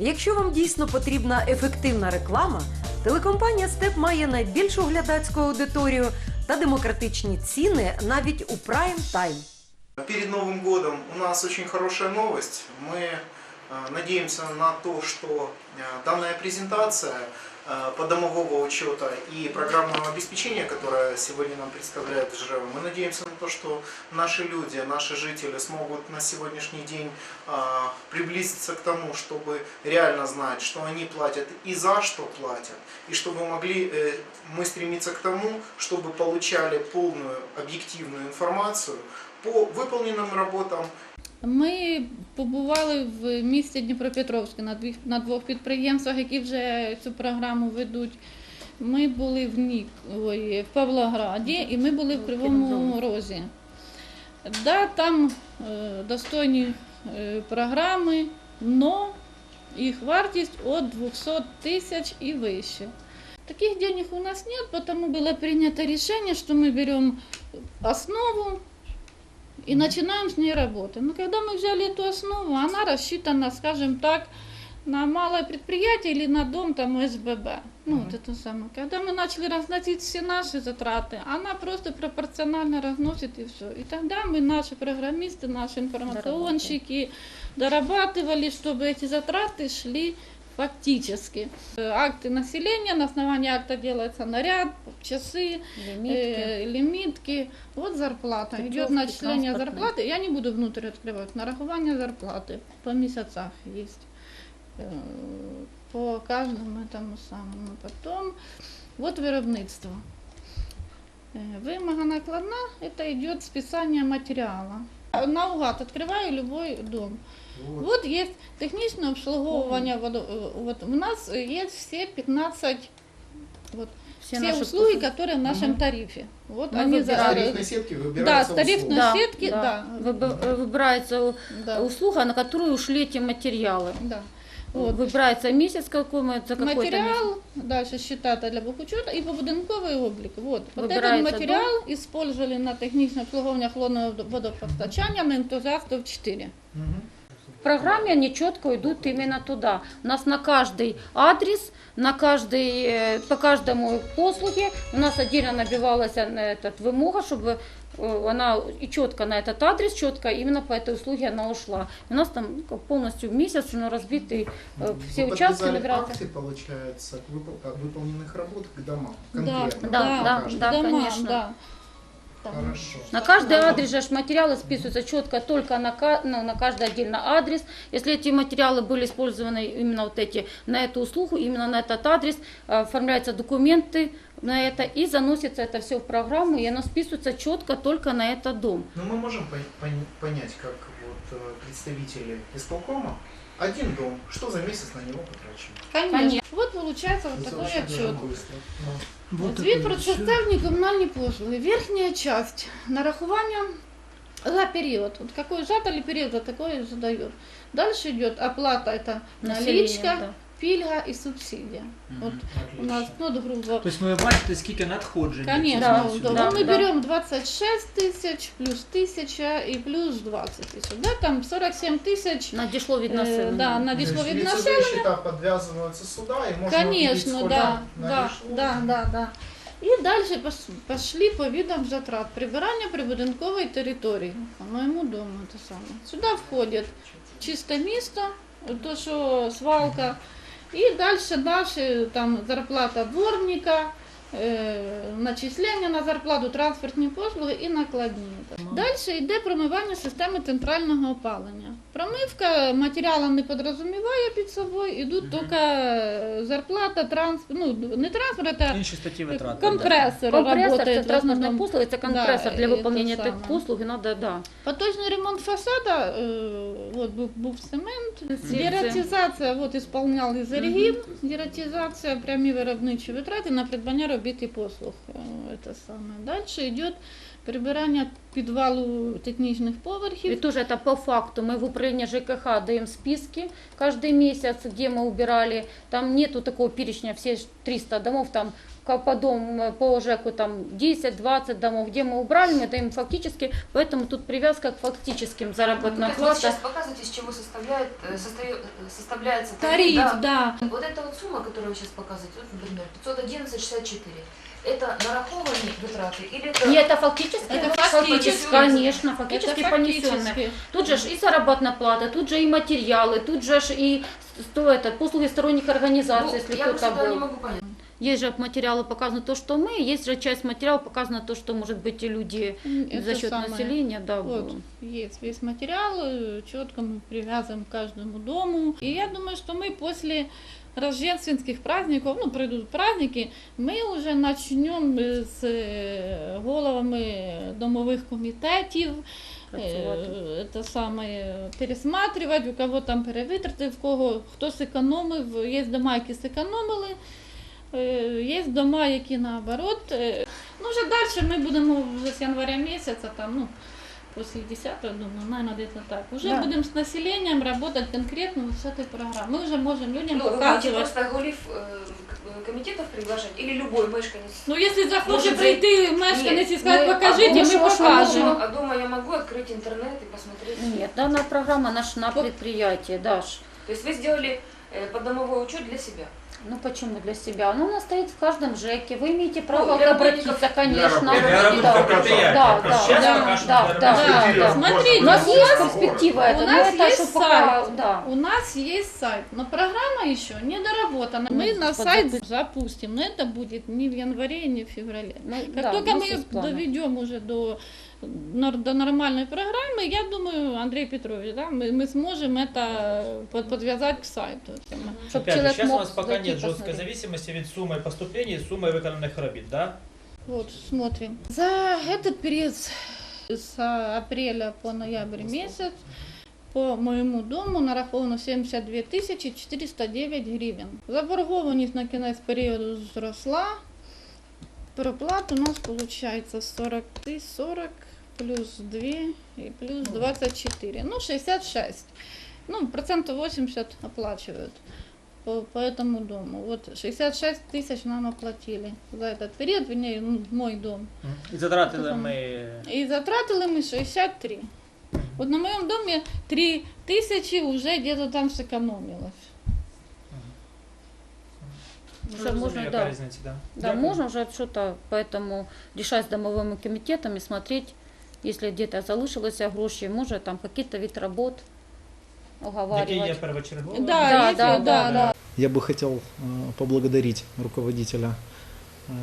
Якщо вам дійсно потрібна ефективна реклама, телекомпанія Степ має найбільшу глядацьку аудиторію та демократичні ціни навіть у прайм тайм. Перед Новым годом у нас очень хорошая новость. Мы э, надеемся на то, что э, данная презентация э, Подомового учета и программного обеспечения, которое сегодня нам представляет ЖРЭВ, мы надеемся на то, что наши люди, наши жители смогут на сегодняшний день э, приблизиться к тому, чтобы реально знать, что они платят и за что платят, и чтобы могли э, мы стремиться к тому, чтобы получали полную объективную информацию по выполненным работам Ми побували в місті Дніпропетровське на двох, на двох підприємствах, які вже цю програму ведуть. Ми були в Нік, ой, в Павлограді і ми були в Кривому Розі. Да, там е, достойні е, програми, но їх вартість від 200 тисяч і вище. Таких денег у нас нет, потому было принято решение, что мы берем основу и начинаем с ней работать. Но когда мы взяли эту основу, она рассчитана, скажем так, на малое предприятие или на дом там СББ. Ну, Мгм. вот это самое. Когда мы начали разносить все наши затраты, она просто пропорционально разносит и все. И тогда мы, наши программисты, наши информационщики, дорабатывали, чтобы эти затраты шли фактически. Э, Акты населения, на основании акта делается наряд, часы, э, лимитки. Вот зарплата. Идет Путевки начисление транспортные. зарплаты. Я не буду внутрь открывать. Нарахування зарплаты по месяцах есть. Э, По каждому этому самому. Потом вот виробництво. Э, Вимога накладна, это идет списание материала. Наугад открываю любой дом. Вот есть технічне обслуговування водо... э, Вот у нас есть все 15 вот, все, наши услуги, послуги. которые в нашем Мгм. тарифе. Вот Мы они С за... тарифной сетки Да, выбирается с тарифной услуга. сетки, да. Выб- Выбирается Да. услуга, на которую ушли эти материалы. да. Вот. Выбирается месяц какой мы, за какой-то месяц. Материал, дальше счета для бухучета і побудинковий облік. Вот. Вот этот Вибирається матеріал использовали на технічне обслуговування холодного водопостачання на ентузиастов 4. Мгм. В программе они четко идут именно туда. У нас на каждый адрес, на каждый, э, по каждому послуге у нас отдельно набивалась э, этот вымога, чтобы э, она и четко на этот адрес, четко именно по этой услуге она ушла. У нас там ну, как полностью в месяц ну, разбитый э, все Вы участки подвязали набираются. акты, получается, к выпол- от выполненных работ к домам. Да, Конкретно. Да, на да, каждом. да. дома, конечно. Да. Хорошо. На каждый адрес же материалы списываются четко только на, ну, на каждый отдельно адрес. Если эти материалы были использованы именно вот эти на эту услугу, именно на этот адрес, э, оформляются документы на это и заносится это все в программу, и оно списывается четко только на этот дом. Но мы можем пон- пон- понять, как вот э, представители исполкома, один дом, что за месяц на него потрачено. Конечно. Конечно. Вот получается вот Это такой отчет. даже быстро. Ну. Вот Звіт про составні комунальні послуги. Верхняя часть нарахування за период. Вот какой задали период, за такой задает. Дальше идет оплата, это Население, наличка, да. пільга і субсидія. Вот у нас, Отлично. ну, грубо Тобто ви бачите, скільки надходжень. Конечно, Да, да, да, мы да. берем 26 тысяч, плюс 1000 и плюс 20 тысяч. Да, там 47 тысяч. Надішло від э, населення. да, То надішло есть від лицевые населення. счета подвязываются сюда, и можно увидеть, Конечно, сколько да, да, надошло. да, да, да. І далі пос- пошли по видам затрат. Прибирання прибудинкової території. По моєму дому те саме. Сюди входить чисте місто, то що свалка. і далі наші там зарплата дворника, е, начислення на зарплату, транспортні послуги і накладні. Далі йде промивання системи центрального опалення. Промивка матеріалу не підрозуміває під собою, ідуть Мгм. тільки е, зарплата, транспорт, ну не транспорт, а Інші статті витрат. компресор Компрессор, работает це в транспортная основном. послуга, це компрессор Да, для это выполнения самое. таких послуг, и надо, да. Поточний ремонт фасада, е, от був, був цемент, Ці- дератизація, от ісполняли Зергін, дератизація, прямі виробничі витрати на придбання робіт і послуг. Е, это самое. Дальше идет прибирання підвалу технічних И поверхів. тоже это по факту. Мы в управлении ЖКХ даем списки каждый месяц, где мы убирали. Там нету такого перечня, все ж 300 домов, там ка- по дому, по ЖЭКу там 10-20 домов, где мы убрали, мы даем фактически, поэтому тут привязка к фактическим заработным Ну, То есть вы сейчас платам. показываете, из чего составляет, э, состою- э, составляется Тариф, да. да. Вот эта вот сумма, которую вы сейчас показываете, вот, например, 511,64, это нарахованные вытраты или это... И это фактически, Это фактически. конечно, фактически Это понесенные. фактически. Тут же ж и заработная плата, тут же и материалы, тут же ж и что это, послуги сторонних организаций, Ну, если кто-то просто не был. могу понять. Есть же материалы показано то, что мы, есть же часть материала показано то, что может быть и люди Это за счет самое. населения, да. Вот, было. есть весь материал, четко мы привязываем к каждому дому. И я думаю, что мы после рождественских праздников, ну, пройдут праздники, мы уже начнем э, с э, головами домових комітетів, Працювати. е, це саме пересматривати, у кого там перевитрати, в кого хто зекономив, є дома, які зекономили, е, є дома, які наоборот. е, Ну, вже далі ми будемо вже з января місяця, там, ну, после 10 думаю, наверное, где-то так. Уже Да. будем с населением работать конкретно вот с этой программой. Мы уже можем людям Ну, вы будете показывать. просто голів э, к- комитетов приглашать или любой мешканец? Ну, если захоче Может, прийти мешканець і Ні, сказати, ми- покажите, а ми дома що покажемо. можемо? А дома я могу открыть интернет и посмотреть? Нет, данная программа наша на Вот. предприятии, Даш. То есть вы сделали э, подомовой учет для себя? Ну почему для себя? Ну, у нас стоит в каждом ЖЭКе. Вы имеете право Ну, обратиться, конечно. Для Да, работы да, да, да, да, да, да, работы. Да, да. смотрите, У нас у есть перспектива у это, но нас это есть пока, сайт. да. У нас есть сайт, но программа еще не доработана. Мы Ну, на под сайт запу- запустим, но это будет не в январе, не в феврале. Ну, Как да, только у мы доведем уже до, до нормальной программы, я думаю, Андрей Петрович, да, мы, мы сможем это под- подвязать к сайту. Чтоб Опять же, человек сейчас у мог нас пока зайти нет жесткой посмотреть. зависимости від суми поступлений и суммы выполненных работ, да? Вот, смотрим. За этот период с с апреля по ноябрь месяц по моєму дому нараховано 72 тисячі 409 гривень. Заборгованість на кінець періоду зросла. Проплат у нас виходить 40 тисяч 40 плюс 2 і плюс 24. Ну, 66. Ну, процентов 80 оплачивают по, по этому дому. Вот 66 тысяч нам оплатили за этот период, вернее, ну, мой дом. І затратили Мгм. ми И затратили мы 63. Вот на моем доме 3 тысячи уже где-то там сэкономилось. Что можно, Яка да. різниця, да. Да, Дякую. можно уже что-то поэтому решать с домовыми комитетами, смотреть, если где-то залишилися гроші, може там какие-то вид работ Які Оговаривать. є первочергові. Да, Да, если, да, да, да. Я бы хотел э, поблагодарить руководителя э,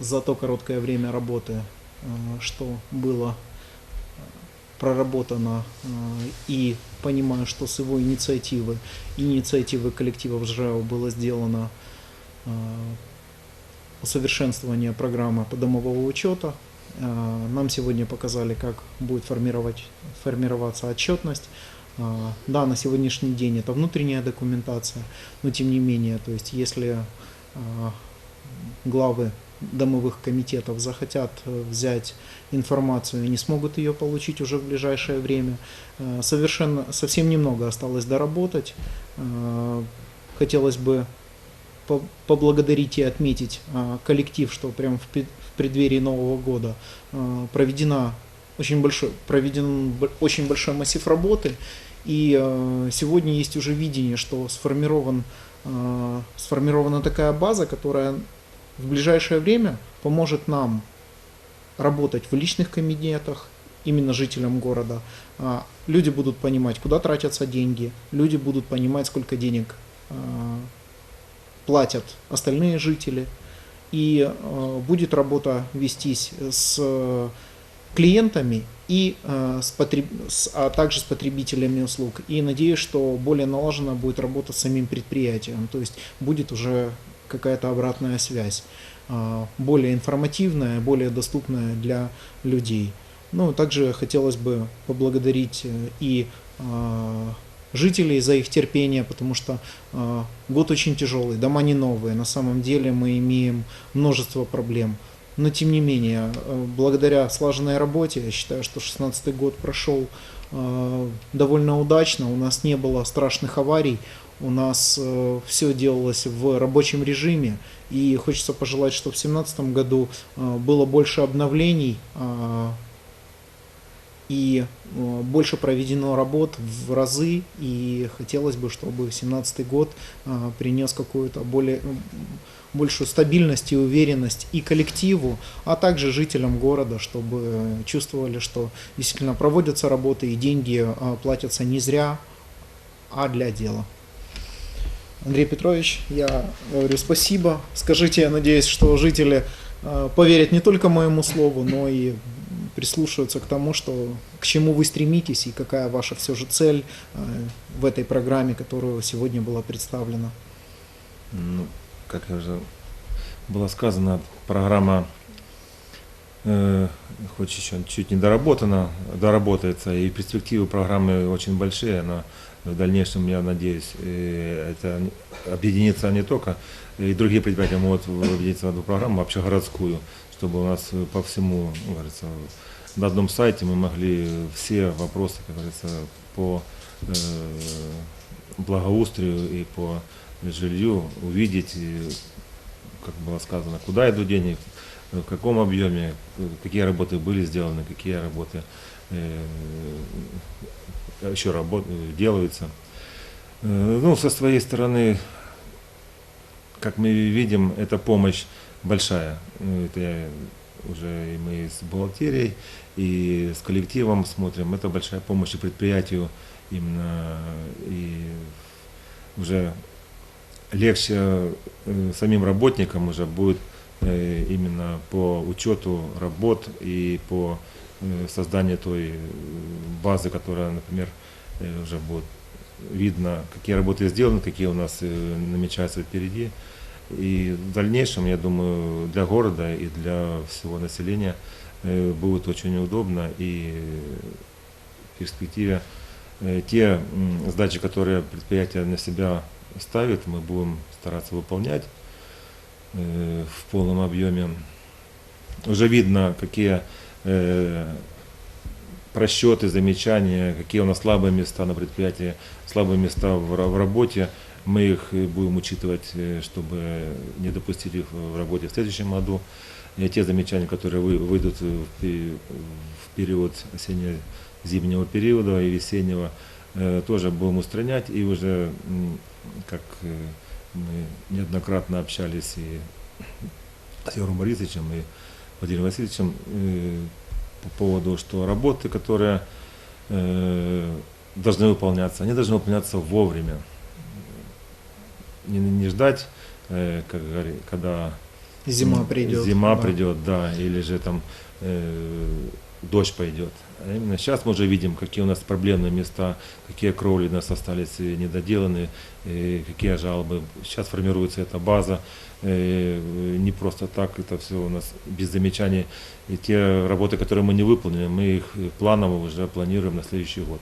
за то короткое время работы, э, что было проработано и понимаю, что с его инициативы, инициативы коллективов ЖЭО было сделано усовершенствование программы подомового учета. Э, Нам сегодня показали, как будет формировать, формироваться отчетность. А, Да, на сегодняшний день это внутренняя документация, но тем не менее, то есть если а, главы домовых комитетов захотят э, взять информацию и не смогут ее получить уже в ближайшее время, э, совершенно совсем немного осталось доработать. Э, Хотелось бы по- поблагодарить и отметить а, коллектив, что прямо в пред- в преддверии Нового года проведена очень большой, проведен очень большой массив работы, и э, сегодня есть уже видение, что сформирован, э, сформирована такая база, которая в ближайшее время поможет нам работать в личных кабинетах, именно жителям города. А, Люди будут понимать, куда тратятся деньги, люди будут понимать, сколько денег э, платят остальные жители, и будет работа вестись с клиентами и э, с потреб... с- а также с потребителями услуг. И надеюсь, что более налажена будет работа с самим предприятием, то есть будет уже какая-то обратная связь, э, более информативная, более доступная для людей. Ну, также хотелось бы поблагодарить э, и э, жителей за их терпение, потому что э, год очень тяжелый, дома не новые. На самом деле мы имеем множество проблем. Но тем не менее, э, благодаря слаженной работе, я считаю, что 16 год прошел э, довольно удачно. У нас не было страшных аварий. У нас все делалось в рабочем режиме. И хочется пожелать, что в 2017 году э, было больше обновлений э, и э, больше проведено работ в разы. И хотелось бы, чтобы 2017 год э, принес какую-то более большую стабильность и уверенность и коллективу, а также жителям города, чтобы чувствовали, что действительно проводятся работы и деньги э, платятся не зря, а для дела. Андрей Петрович, я говорю спасибо. Скажите, я надеюсь, что жители э, поверят не только моему слову, но и прислушаются к тому, что к чему вы стремитесь и какая ваша все же цель э, в этой программе, которая сегодня была представлена. Ну, как уже было сказано, программа э, хоть еще чуть не доработана, доработается, и перспективы программы очень большие, но в дальнейшем, я надеюсь, э, это объединится не только, и другие предприятия могут объединиться в одну программу, общегородскую, чтобы у нас э, по всему, ну, говорится, на одном сайте мы могли все вопросы, как говорится, по э, благоустрию и по жилью увидеть, и, как было сказано, куда идут деньги, в каком объеме, какие работы были сделаны, какие работы э, еще работ, делаются. Э, Ну, со своей стороны, как мы видим, эта помощь большая. Это уже и мы с бухгалтерией, и с коллективом смотрим. Это большая помощь и предприятию именно и уже легче э, самим работникам уже будет э, именно по учету работ и по э, созданию той базы, которая, например, уже будет видно, какие работы сделаны, какие у нас намечаются впереди. И в дальнейшем, я думаю, для города и для всего населения будет очень удобно и в перспективе те задачи, которые предприятие на себя ставит, мы будем стараться выполнять э, в полном объеме. Уже видно, какие э, просчеты, замечания, какие у нас слабые места на предприятии, слабые места в, в работе. Мы их будем учитывать, э, чтобы не допустить их в работе в следующем году. И те замечания, которые вы- выйдут в в период осенне-зимнего периода и весеннего, э, тоже будем устранять. И уже, как э, мы неоднократно общались и с Юром Борисовичем и Владимиром Васильевичем э, по поводу, что работы, которые э, должны выполняться, они должны выполняться вовремя. Не, не ждать, как говори, когда Зима придет. Зима да. придет, да, или же там дождь пойдет. А именно сейчас мы уже видим, какие у нас проблемные места, какие кровли у нас остались недоделаны, какие жалобы. Сейчас формируется эта база. э, Не просто так, это все у нас без замечаний. И те работы, которые мы не выполнили, мы их планово уже планируем на следующий год.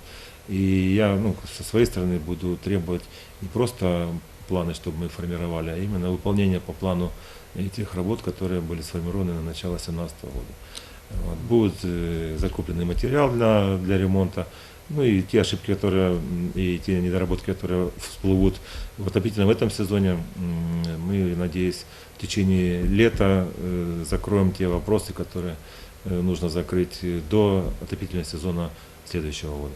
И я ну, со своей стороны буду требовать не просто планы, чтобы мы формировали, а именно выполнение по плану этих работ, которые были сформированы на начало 2017 года. Вот. Будет э, закупленный материал для, для ремонта, ну и те ошибки, которые и те недоработки, которые всплывут в отопительном в этом сезоне, мы, надеюсь, в течение лета э, закроем те вопросы, которые э, нужно закрыть э, до отопительного сезона следующего года.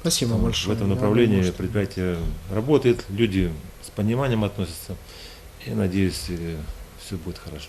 Спасибо Вот большое. В этом направлении думаю, что- предприятие работает, люди с пониманием относятся. И надеюсь, все будет хорошо.